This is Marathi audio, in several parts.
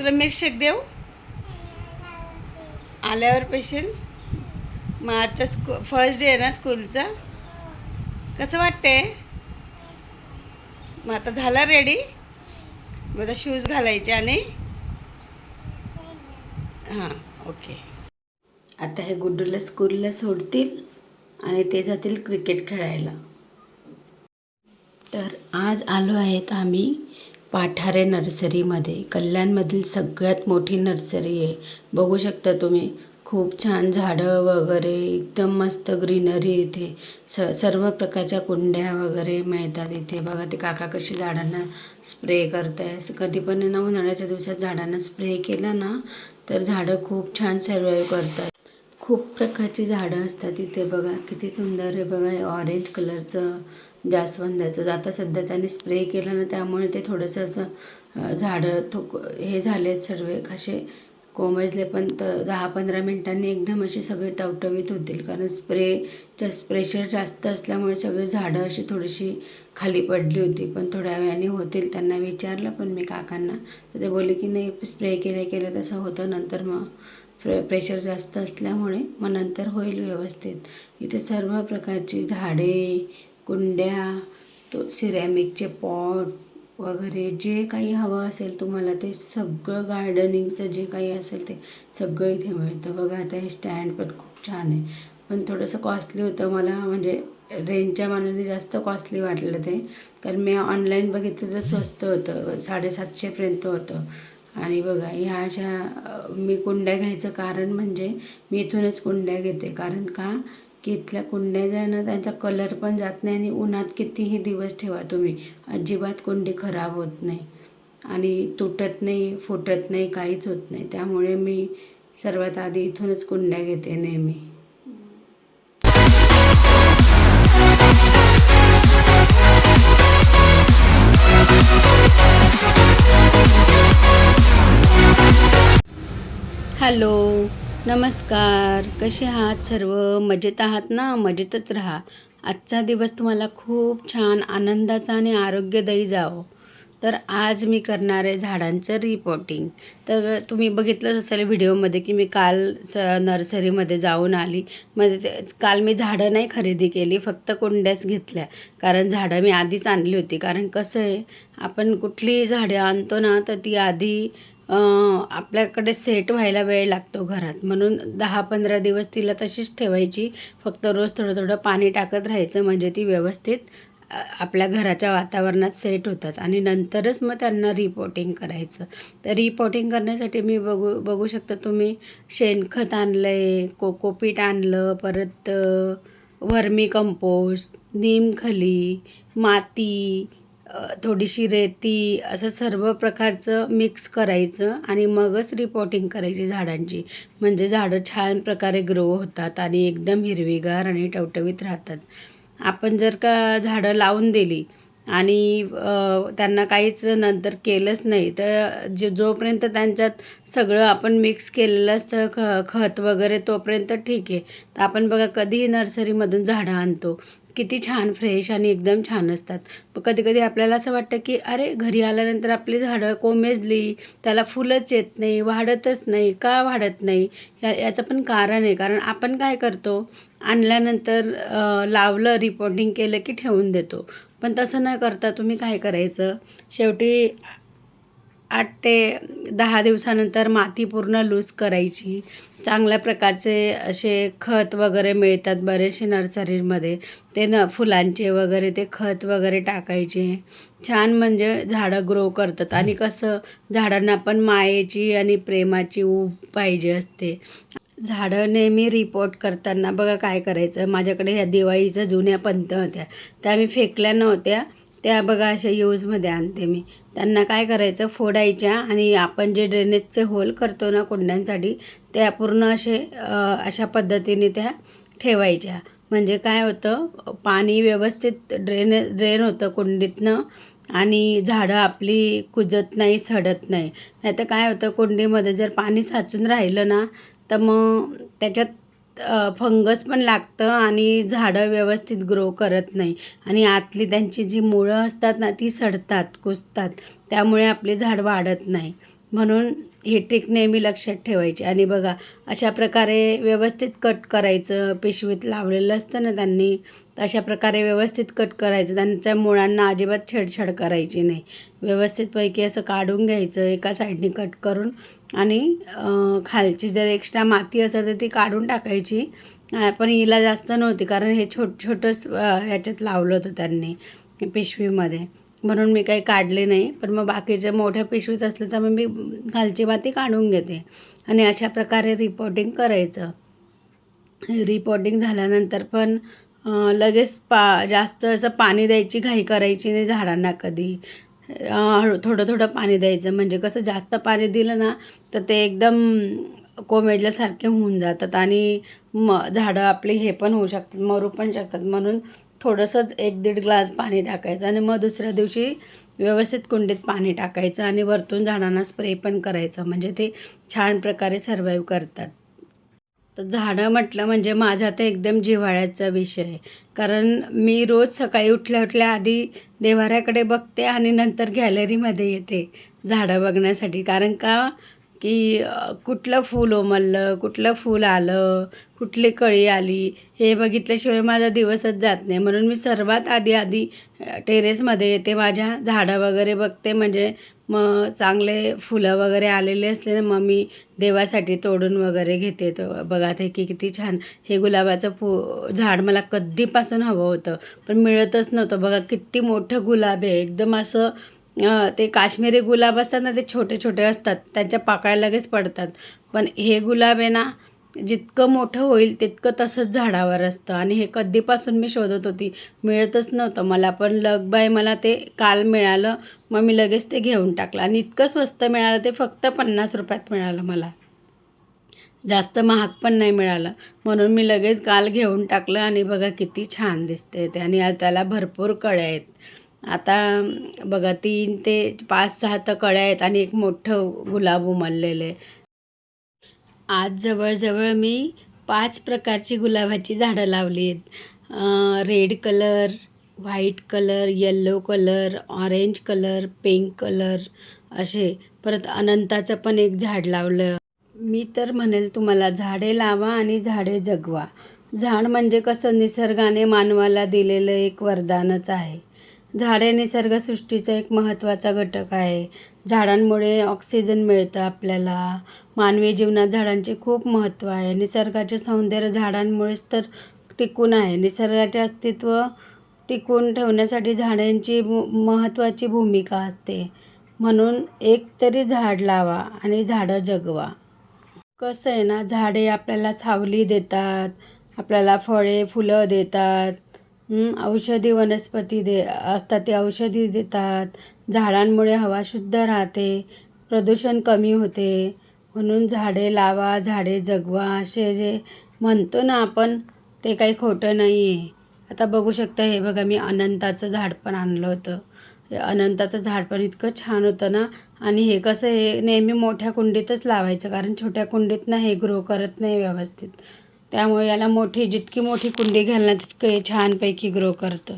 तुला मिल्कशेक देऊ? आल्यावर पेशील? मग आजचा स्कू फर्स्ट डे आहे ना स्कूलचा कसं वाटते मग आता झाला रेडी मग आता शूज घालायचे आणि? हां ओके आता हे गुड्डूला स्कूलला सोडतील आणि ते जातील क्रिकेट खेळायला. तर आज आलो आहेत आम्ही पाठारे नर्सरीमध्ये. कल्याणमधील सगळ्यात मोठी नर्सरी आहे. बघू शकता तुम्ही खूप छान झाडं वगैरे एकदम मस्त ग्रीनरी इथे. स सर्व प्रकारच्या कुंड्या वगैरे मिळतात इथे. बघा ते काका कशी झाडांना स्प्रे करताय. कधी पण ना उन्हाळ्याच्या दिवसात झाडांना स्प्रे केला ना तर झाडं खूप छान सर्वाईव्ह करतात. खूप प्रकारची झाडं असतात इथे. बघा किती सुंदर आहे. बघा ऑरेंज कलरचं जास्वंदाचं. आता सध्या त्याने स्प्रे केलं ना त्यामुळे ते थोडंसं असं झाडं थोक हे झालेत सर्व कसे कोमजले पण तर दहा पंधरा मिनटांनी एकदम असे सगळे टवटवीत होतील. कारण स्प्रेच्या प्रेशर जास्त असल्यामुळे सगळे झाडं अशी थोडीशी खाली पडली होती. पण थोड्या वेळाने होतील त्यांना विचारलं पण मी काकांना. तर ते बोलले की नाही स्प्रे केलं केलं तसं होतं. नंतर मग प्रे प्रेशर जास्त असल्यामुळे मग नंतर होईल व्यवस्थित. इथे सर्व प्रकारची झाडे कुंड्या तो सिरॅमिकचे पॉट वगैरे जे काही हवं असेल तुम्हाला ते सगळं गार्डनिंगचं जे काही असेल ते सगळं इथे मिळतं. बघा आता हे स्टँड पण खूप छान आहे. पण थोडंसं कॉस्टली होतं मला म्हणजे रेंजच्या मानाने जास्त कॉस्टली वाटलं ते. कारण मी ऑनलाईन बघितलं तर स्वस्त होतं साडेसातशेपर्यंत होतं. आणि बघा ह्या अशा मी कुंड्या घ्यायचं कारण म्हणजे मी इथूनच कुंड्या घेते. कारण का? की इथल्या कुंड्या ज्या आहे ना त्यांचा कलर पण जात नाही आणि उन्हात कितीही दिवस ठेवा तुम्ही. अजिबात कुंडी खराब होत नाही. आणि तुटत नाही फुटत नाही काहीच होत नाही. त्यामुळे मी सर्वात आधी इथूनच कुंड्या घेते नेहमी. हॅलो. नमस्कार कसे आहात सर्व? मजेत आहात ना? मजेतच राहा. आजचा दिवस तुम्हाला खूप छान आनंदाचा आणि आरोग्यदायी जावो. तर आज मी करणार आहे झाडांचं रिपोर्टिंग तर तुम्ही बघितलंच असेल व्हिडिओमध्ये की मी काल स नर्सरीमध्ये जाऊन आली. मध्ये ते काल मी झाडं नाही खरेदी केली फक्त कुंड्याच घेतल्या. कारण झाडं मी आधीच आणली होती. कारण कसं आहे आपण कुठली झाडं आणतो ना तर ती आधी आपल्याकडे सेट व्हायला वेळ लागतो घरात. म्हणून दहा पंधरा दिवस तिला तशीच ठेवायची. फक्त रोज थोडं थोडं पाणी टाकत राहायचं. म्हणजे ती व्यवस्थित आपल्या घराच्या वातावरणात सेट होतात. आणि नंतरच मग त्यांना रिपोर्टिंग करायचं. तर रिपोर्टिंग करण्यासाठी मी बघू बघू शकता तुम्ही शेणखत आणलं आहे कोकोपीट आणलं परत वर्मी कंपोस्ट नीमखली माती थोडीशी रेती असं सर्व प्रकारचं मिक्स करायचं आणि मगच रिपोर्टिंग करायची झाडांची. म्हणजे झाडं छान प्रकारे ग्रो होतात आणि एकदम हिरवीगार आणि टवटवीत राहतात. आपण जर का झाडं लावून दिली आणि त्यांना काहीच नंतर केलंच नाही तर जे जोपर्यंत त्यांच्यात सगळं आपण मिक्स केलेलं असतं ख खत वगैरे तोपर्यंत ठीक आहे. तर आपण बघा कधीही नर्सरीमधून झाडं आणतो. किती छान फ्रेश आणि एकदम छान असतात. कधी कधी आपल्याला असं वाटतं की अरे घरी आल्यानंतर आपली झाडं कोमेजली त्याला फुलंच येत नाही वाढतच नाही का वाढत नाही? या याचं पण कारण आहे. कारण आपण काय करतो आणल्यानंतर लावलं रिपोर्टिंग केलं की ठेवून देतो. पण तसं न करता तुम्ही काय करायचं? शेवटी आठ ते दहा दिवसानंतर माती पूर्ण लूज करायची. चांगल्या प्रकारचे असे खत वगैरे मिळतात बरेचसे नर्सरीमध्ये. ते न फुलांचे वगैरे ते खत वगैरे टाकायचे. छान म्हणजे झाडं ग्रो करतात. आणि कसं झाडांना पण मायेची आणि प्रेमाची ऊब पाहिजे असते. झाडं नेहमी रिपोर्ट करताना बघा काय करायचं. माझ्याकडे ह्या दिवाळीच्या जुन्या पंत होत्या. त्या मी फेकल्या नव्हत्या. त्या बघा अशा यूजमध्ये आणते मी. त्यांना काय करायचं फोडायच्या आणि आपण जे ड्रेनेजचे होल करतो ना कुंड्यांसाठी त्या पूर्ण असे अशा पद्धतीने त्या ठेवायच्या. म्हणजे काय होतं पाणी व्यवस्थित ड्रेन ड्रेन होतं कुंडीतनं आणि झाडं आपली कुजत नाही सडत नाही. नाही तर काय होतं कुंडीमध्ये जर पाणी साचून राहिलं ना तर मग त्याच्यात फंगस पण लागतं आणि झाडं व्यवस्थित ग्रो करत नाही. आणि आतली त्यांची जी मुळं असतात ना ती सडतात कुसतात. त्यामुळे आपली झाड वाढत नाही. म्हणून ही ट्रिक नेहमी लक्षात ठेवायची. आणि बघा अशा प्रकारे व्यवस्थित कट करायचं पिशवीत लावलेलं असतं ना त्यांनी तर अशा प्रकारे व्यवस्थित कट करायचं. त्यांच्या मुळांना अजिबात छेडछाड करायची नाही. व्यवस्थितपैकी असं काढून घ्यायचं एका साईडने कट करून. आणि खालची जर एक्स्ट्रा माती असेल तर ती काढून टाकायची. पण हिला जास्त नव्हती कारण हे छोट छोटंच ह्याच्यात लावलं होतं त्यांनी पिशवीमध्ये. म्हणून मी काही काढले नाही. पण मग बाकीच्या मोठ्या पिशवीत असलं तर मग मी खालची माती काढून घेते. आणि अशा प्रकारे रिपोर्टिंग करायचं. रिपोर्टिंग झाल्यानंतर पण लगेच पा जास्त असं पाणी द्यायची घाई करायची नाही झाडांना कधी. हळू थोडं थोडं पाणी द्यायचं. म्हणजे कसं जास्त पाणी दिलं ना तर ते एकदम कोमेजल्यासारखे होऊन जातात. आणि म झाडं आपली हे पण होऊ शकतात मरू पण शकतात. म्हणून थोडंसंच एक दीड ग्लास पाणी टाकायचं आणि मग दुसऱ्या दिवशी व्यवस्थित कुंडीत पाणी टाकायचं आणि वरतून झाडांना स्प्रे पण करायचं. म्हणजे ते छान प्रकारे सर्वाईव्ह करतात. तर झाडं म्हटलं म्हणजे माझा तर एकदम जिव्हाळ्याचा विषय. आहे कारण मी रोज सकाळी उठल्या उठल्या आधी देवाऱ्याकडे बघते आणि नंतर गॅलरीमध्ये येते झाडं बघण्यासाठी. कारण का? की कुठलं फूल उमललं कुठलं फूल आलं कुठली कळी आली हे बघितल्याशिवाय माझा दिवसच जात नाही. म्हणून मी सर्वात आधी आधी टेरेसमध्ये येते माझ्या झाडं वगैरे बघते. म्हणजे मग चांगले फुलं वगैरे आलेले असले ना मग मी देवासाठी तोडून वगैरे घेते. तर बघा ते की किती छान. हे गुलाबाचं फू झाड मला कधीपासून हवं होतं पण मिळतच नव्हतं. बघा किती मोठं गुलाब आहे. एकदम असं ते काश्मीरी गुलाब असतात ना ते छोटे छोटे असतात. त्यांच्या पाकळ्या लगेच पडतात. पण हे गुलाब आहे ना जितकं मोठं होईल तितकं तसंच झाडावर असतं. आणि हे कधीपासून मी शोधत होती मिळतच नव्हतं मला. पण लग बाय मला ते काल मिळालं मग मी लगेच ते घेऊन टाकलं. आणि इतकं स्वस्त मिळालं ते फक्त पन्नास रुपयात मिळालं मला. जास्त महाग पण नाही मिळालं. म्हणून मी लगेच काल घेऊन टाकलं आणि बघा किती छान दिसते ते. आणि त्याला भरपूर कळ्या आहेत. आता बघा तीन ते पाच सहा तर कळ्या आहेत आणि एक मोठं गुलाब उमललेलं आहे. आज जवळजवळ मी पाच प्रकारची गुलाबाची झाडं लावली आहेत. Red colour white colour yellow colour orange colour pink colour असे. परत अनंताचं पण एक झाड लावलं. मी तर म्हणेल तुम्हाला झाडे लावा आणि झाडे जगवा. झाड म्हणजे कसं? निसर्गाने मानवाला दिलेलं एक वरदानच आहे. झाडे निसर्गसृष्टीचा एक महत्त्वाचा घटक आहे. झाडांमुळे ऑक्सिजन मिळतं आपल्याला. मानवी जीवनात झाडांचे खूप महत्त्व आहे. निसर्गाचे सौंदर्य झाडांमुळेच तर टिकून आहे. निसर्गाचे अस्तित्व टिकून ठेवण्यासाठी झाडांची मु महत्त्वाची भूमिका असते. म्हणून एक तरी झाड लावा आणि झाडं जगवा. कसं आहे ना झाडे आपल्याला सावली देतात आपल्याला फळे फुलं देतात. औषधी वनस्पती दे असतात ते औषधी देतात. झाडांमुळे हवा शुद्ध राहते प्रदूषण कमी होते. म्हणून झाडे लावा झाडे जगवा असे जे म्हणतो ना आपण ते काही खोटं नाही आहे आता बघू शकता हे बघा मी अनंताचं झाड पण आणलं होतं. हे अनंताचं झाड पण इतकं छान होतं ना. आणि हे कसं हे नेहमी मोठ्या कुंडीतच लावायचं कारण छोट्या कुंडीत ना हे ग्रो करत नाही व्यवस्थित. त्यामुळे याला मोठी जितकी मोठी कुंडी घालणार तितकं हे छानपैकी ग्रो करतं.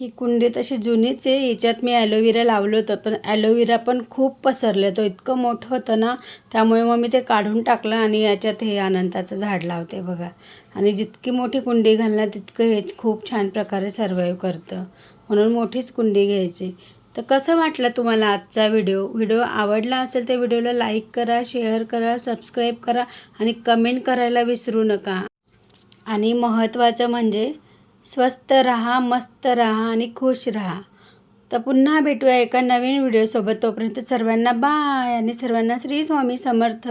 ही कुंडी तशी जुनीच आहे. याच्यात मी ॲलोवेरा लावलं होतं पण ॲलोवेरा पण खूप पसरलं. तो इतकं मोठं होतं ना त्यामुळे मग मी ते काढून टाकलं आणि याच्यात हे अनंताचं झाड लावते बघा. आणि जितकी मोठी कुंडी घालणार तितकं हेच खूप छान प्रकारे सर्वाईव्ह करतं. म्हणून मोठीच कुंडी घ्यायची. तर कसं वाटलं तुम्हाला आजचा व्हिडिओ? व्हिडिओ आवडला असेल तर व्हिडिओला लाईक करा शेअर करा सबस्क्राईब करा आणि कमेंट करायला विसरू नका. आणि महत्त्वाचं म्हणजे स्वस्त राहा मस्त राहा आणि खुश राहा. तर पुन्हा भेटूया एका नवीन व्हिडिओसोबत. तोपर्यंत सर्वांना बाय आणि सर्वांना श्री स्वामी समर्थ.